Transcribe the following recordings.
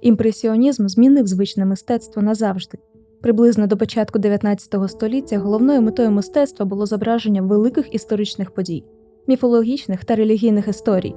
Імпресіонізм змінив звичне мистецтво назавжди. Приблизно до початку 19 століття головною метою мистецтва було зображення великих історичних подій, міфологічних та релігійних історій.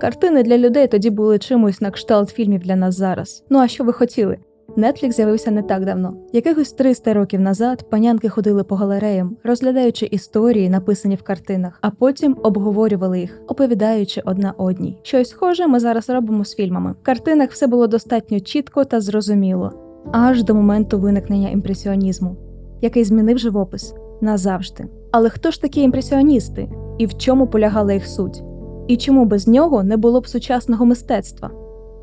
Картини для людей тоді були чимось на кшталт фільмів для нас зараз. Ну а що ви хотіли? Netflix з'явився не так давно. Якихось 300 років назад панянки ходили по галереям, розглядаючи історії, написані в картинах, а потім обговорювали їх, оповідаючи одна одній. Щось схоже ми зараз робимо з фільмами. В картинах все було достатньо чітко та зрозуміло, аж до моменту виникнення імпресіонізму, який змінив живопис назавжди. Але хто ж такі імпресіоністи і в чому полягала їх суть? І чому без нього не було б сучасного мистецтва?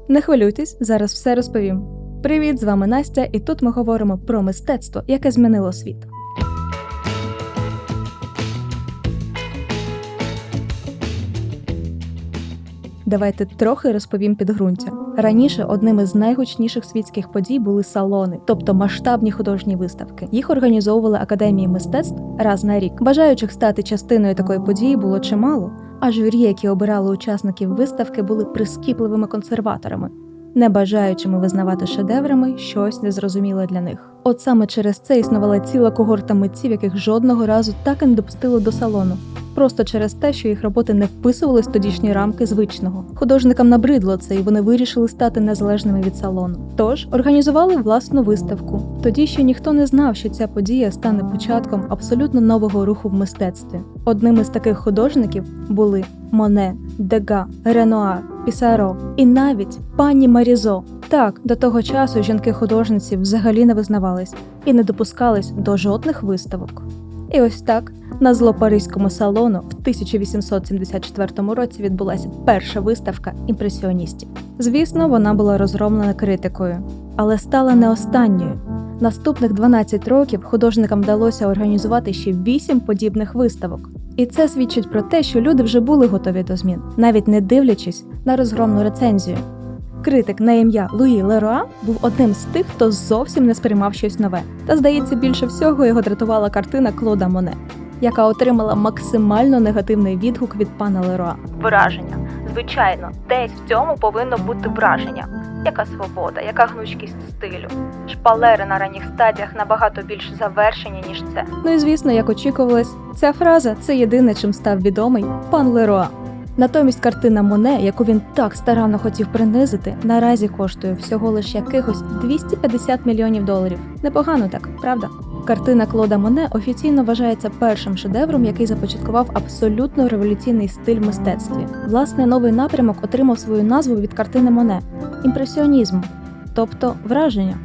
Не хвилюйтесь, зараз все розповім. Привіт, з вами Настя, і тут ми говоримо про мистецтво, яке змінило світ. Давайте трохи розповім підґрунтя. Раніше одним із найгучніших світських подій були салони, тобто масштабні художні виставки. Їх організовували академії мистецтв раз на рік. Бажаючих стати частиною такої події було чимало, а журі, які обирали учасників виставки, були прискіпливими консерваторами, не бажаючими визнавати шедеврами щось незрозуміле для них. От саме через це існувала ціла когорта митців, яких жодного разу так і не допустили до салону. Просто через те, що їх роботи не вписувались в тодішні рамки звичного. Художникам набридло це, і вони вирішили стати незалежними від салону. Тож організували власну виставку. Тоді ще ніхто не знав, що ця подія стане початком абсолютно нового руху в мистецтві. Одним із таких художників були Моне, Дега, Ренуар, Пісаро і навіть пані Марізо. Так, до того часу жінки-художниці взагалі не визнавались і не допускались до жодних виставок. І ось так на злопаризькому салону в 1874 році відбулася перша виставка імпресіоністів. Звісно, вона була розгромлена критикою, але стала не останньою. Наступних 12 років художникам вдалося організувати ще 8 подібних виставок. І це свідчить про те, що люди вже були готові до змін, навіть не дивлячись на розгромну рецензію. Критик на ім'я Луї Леруа був одним з тих, хто зовсім не сприймав щось нове. Та здається, більше всього його дратувала картина Клода Моне, яка отримала максимально негативний відгук від пана Леруа. Враження. Звичайно, десь в цьому повинно бути враження. Яка свобода, яка гнучкість стилю. Шпалери на ранніх стадіях набагато більш завершені, ніж це. Ну і звісно, як очікувалось, ця фраза це єдине, чим став відомий пан Леруа. Натомість картина Моне, яку він так старанно хотів принизити, наразі коштує всього лише якихось 250 мільйонів доларів. Непогано так, правда? Картина Клода Моне офіційно вважається першим шедевром, який започаткував абсолютно революційний стиль в мистецтві. Власне, новий напрямок отримав свою назву від картини Моне імпресіонізм, тобто враження.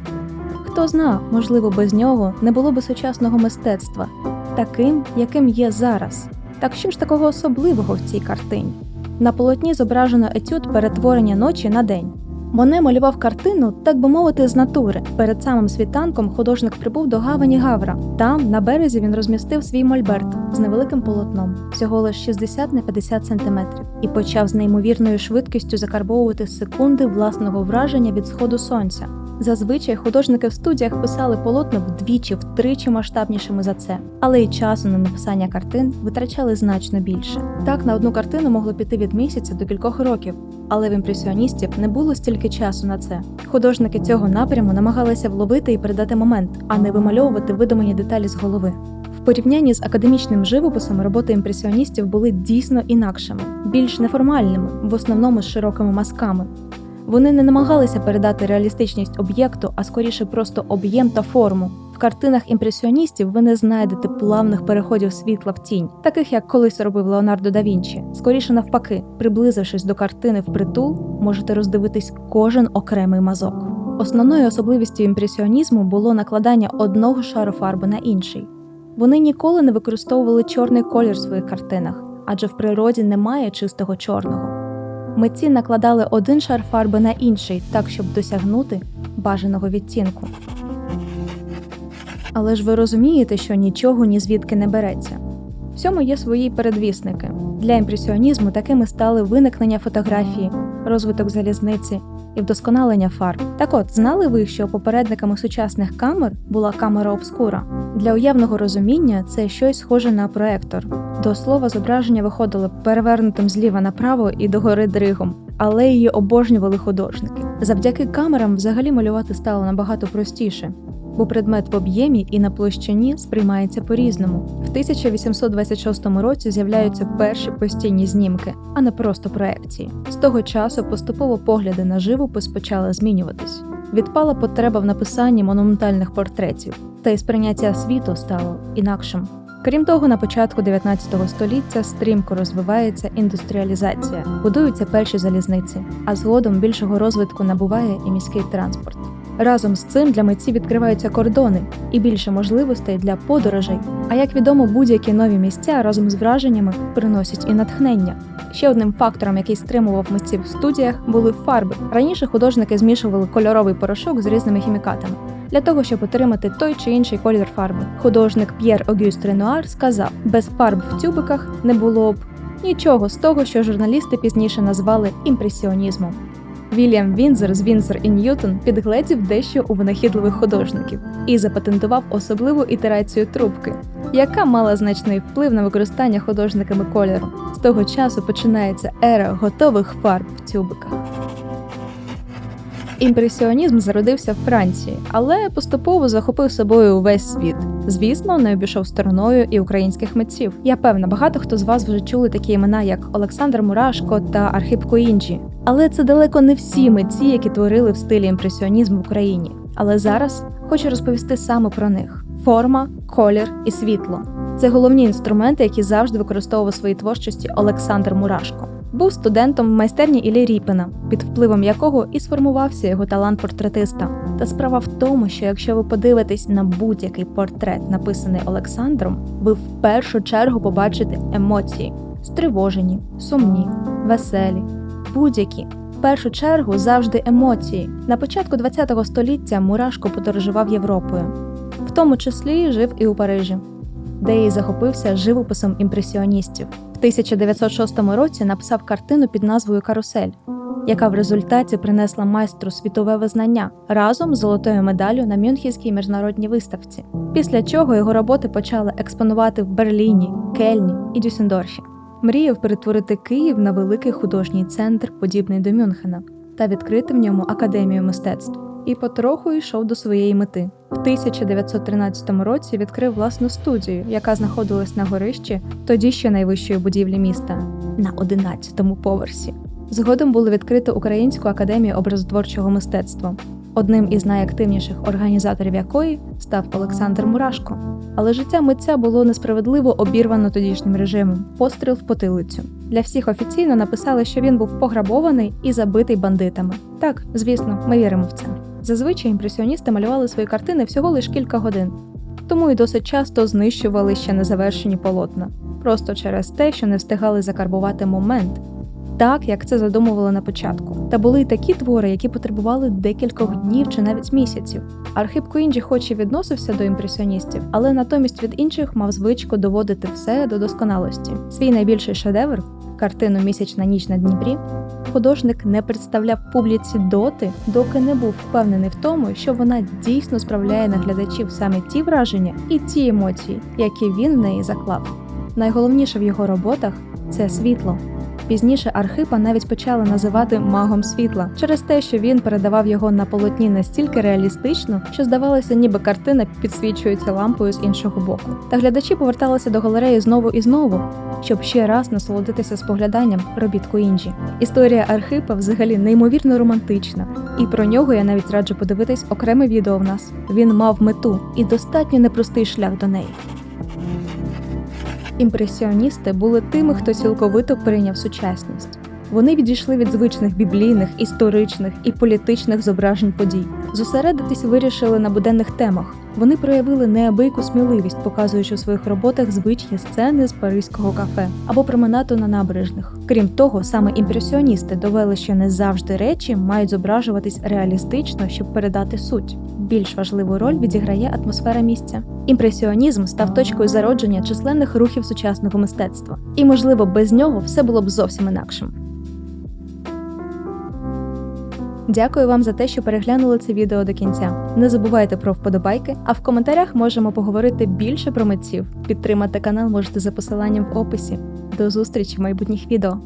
Хто зна, можливо, без нього не було би сучасного мистецтва, таким, яким є зараз. Так що ж такого особливого в цій картині? На полотні зображено етюд перетворення ночі на день. Моне малював картину, так би мовити, з натури. Перед самим світанком художник прибув до гавані Гавра. Там, на березі, він розмістив свій мольберт з невеликим полотном, всього лише 60 на 50 сантиметрів, і почав з неймовірною швидкістю закарбовувати секунди власного враження від сходу сонця. Зазвичай художники в студіях писали полотна вдвічі, втричі масштабнішими за це, але й часу на написання картин витрачали значно більше. Так на одну картину могло піти від місяця до кількох років, але в імпресіоністів не було стільки часу на це. Художники цього напряму намагалися вловити і передати момент, а не вимальовувати видумані деталі з голови. В порівнянні з академічним живописом роботи імпресіоністів були дійсно інакшими, більш неформальними, в основному з широкими мазками. Вони не намагалися передати реалістичність об'єкту, а скоріше просто об'єм та форму. В картинах імпресіоністів ви не знайдете плавних переходів світла в тінь, таких як колись робив Леонардо да Вінчі. Скоріше навпаки, приблизившись до картини впритул, можете роздивитись кожен окремий мазок. Основною особливістю імпресіонізму було накладання одного шару фарби на інший. Вони ніколи не використовували чорний колір в своїх картинах, адже в природі немає чистого чорного. Митці накладали один шар фарби на інший, так щоб досягнути бажаного відтінку. Але ж ви розумієте, що нічого ні звідки не береться. Всьому є свої передвісники. Для імпресіонізму такими стали виникнення фотографії, розвиток залізниці, і вдосконалення фарб. Так от, знали ви, що попередниками сучасних камер була камера обскура? Для уявного розуміння це щось схоже на проектор. До слова, зображення виходило перевернутим зліва направо і догори дригом, але її обожнювали художники. Завдяки камерам взагалі малювати стало набагато простіше, бо предмет в об'ємі і на площині сприймається по-різному. В 1826 році з'являються перші постійні знімки, а не просто проекції. З того часу поступово погляди на живопис почали змінюватись. Відпала потреба в написанні монументальних портретів, та й сприйняття світу стало інакшим. Крім того, на початку 19 століття стрімко розвивається індустріалізація, будуються перші залізниці, а згодом більшого розвитку набуває і міський транспорт. Разом з цим для митців відкриваються кордони і більше можливостей для подорожей. А як відомо, будь-які нові місця разом з враженнями приносять і натхнення. Ще одним фактором, який стримував митців в студіях, були фарби. Раніше художники змішували кольоровий порошок з різними хімікатами для того, щоб отримати той чи інший колір фарби. Художник П'єр Огюст Ренуар сказав: без фарб в тюбиках не було б нічого з того, що журналісти пізніше назвали імпресіонізмом. Вільям Вінзер з Вінзер і Ньютон підгледів дещо у винахідливих художників і запатентував особливу ітерацію трубки, яка мала значний вплив на використання художниками кольору. З того часу починається ера готових фарб в тюбиках. Імпресіонізм зародився в Франції, але поступово захопив собою увесь світ. Звісно, не обійшов стороною і українських митців. Я певна, багато хто з вас вже чули такі імена, як Олександр Мурашко та Архип Коінджі. Але це далеко не всі митці, які творили в стилі імпресіонізму в Україні. Але зараз хочу розповісти саме про них: форма, колір і світло. Це головні інструменти, які завжди використовував у своїй творчості Олександр Мурашко. Був студентом в майстерні Іллі Ріпина, під впливом якого і сформувався його талант портретиста. Та справа в тому, що якщо ви подивитесь на будь-який портрет, написаний Олександром, ви в першу чергу побачите емоції: стривожені, сумні, веселі, будь-які. В першу чергу завжди емоції. На початку ХХ століття Мурашко подорожував Європою, в тому числі жив і у Парижі, де і захопився живописом імпресіоністів. В 1906 році написав картину під назвою Карусель, яка в результаті принесла майстру світове визнання разом з золотою медаллю на Мюнхенській міжнародній виставці. Після чого його роботи почали експонувати в Берліні, Кельні і Дюссендорфі. Мріяв перетворити Київ на великий художній центр, подібний до Мюнхена, та відкрити в ньому академію мистецтв. І потроху йшов до своєї мети. В 1913 році відкрив власну студію, яка знаходилась на горищі тоді ще найвищої будівлі міста на 11-му поверсі. Згодом було відкрито Українську академію образотворчого мистецтва, одним із найактивніших організаторів якої став Олександр Мурашко. Але життя митця було несправедливо обірвано тодішнім режимом постріл в потилицю. Для всіх офіційно написали, що він був пограбований і забитий бандитами. Так, звісно, ми віримо в це. Зазвичай імпресіоністи малювали свої картини всього лише кілька годин, тому і досить часто знищували ще незавершені полотна, просто через те, що не встигали закарбувати момент, так як це задумували на початку. Та були й такі твори, які потребували декількох днів чи навіть місяців. Архип Коінджі хоч і відносився до імпресіоністів, але натомість від інших мав звичку доводити все до досконалості. Свій найбільший шедевр картину Місячна ніч на Дніпрі. Художник не представляв публіці доти, доки не був впевнений в тому, що вона дійсно справляє на глядачів саме ті враження і ті емоції, які він в неї заклав. Найголовніше в його роботах це світло. Пізніше Архипа навіть почали називати магом світла через те, що він передавав його на полотні настільки реалістично, що здавалося, ніби картина підсвічується лампою з іншого боку. Та глядачі поверталися до галереї знову і знову, щоб ще раз насолодитися спогляданням робіт Коінджі. Історія Архипа взагалі неймовірно романтична, і про нього я навіть раджу подивитись окреме відео в нас. Він мав мету і достатньо непростий шлях до неї. Імпресіоністи були тими, хто цілковито прийняв сучасність. Вони відійшли від звичних біблійних, історичних і політичних зображень подій. Зосередитись вирішили на буденних темах. Вони проявили неабияку сміливість, показуючи у своїх роботах звичні сцени з паризького кафе або променаду на набережних. Крім того, саме імпресіоністи довели, що не завжди речі мають зображуватись реалістично, щоб передати суть. Більш важливу роль відіграє атмосфера місця. Імпресіонізм став точкою зародження численних рухів сучасного мистецтва, і, можливо, без нього все було б зовсім інакшим. Дякую вам за те, що переглянули це відео до кінця. Не забувайте про вподобайки, а в коментарях можемо поговорити більше про митців. Підтримати канал можете за посиланням в описі. До зустрічі в майбутніх відео.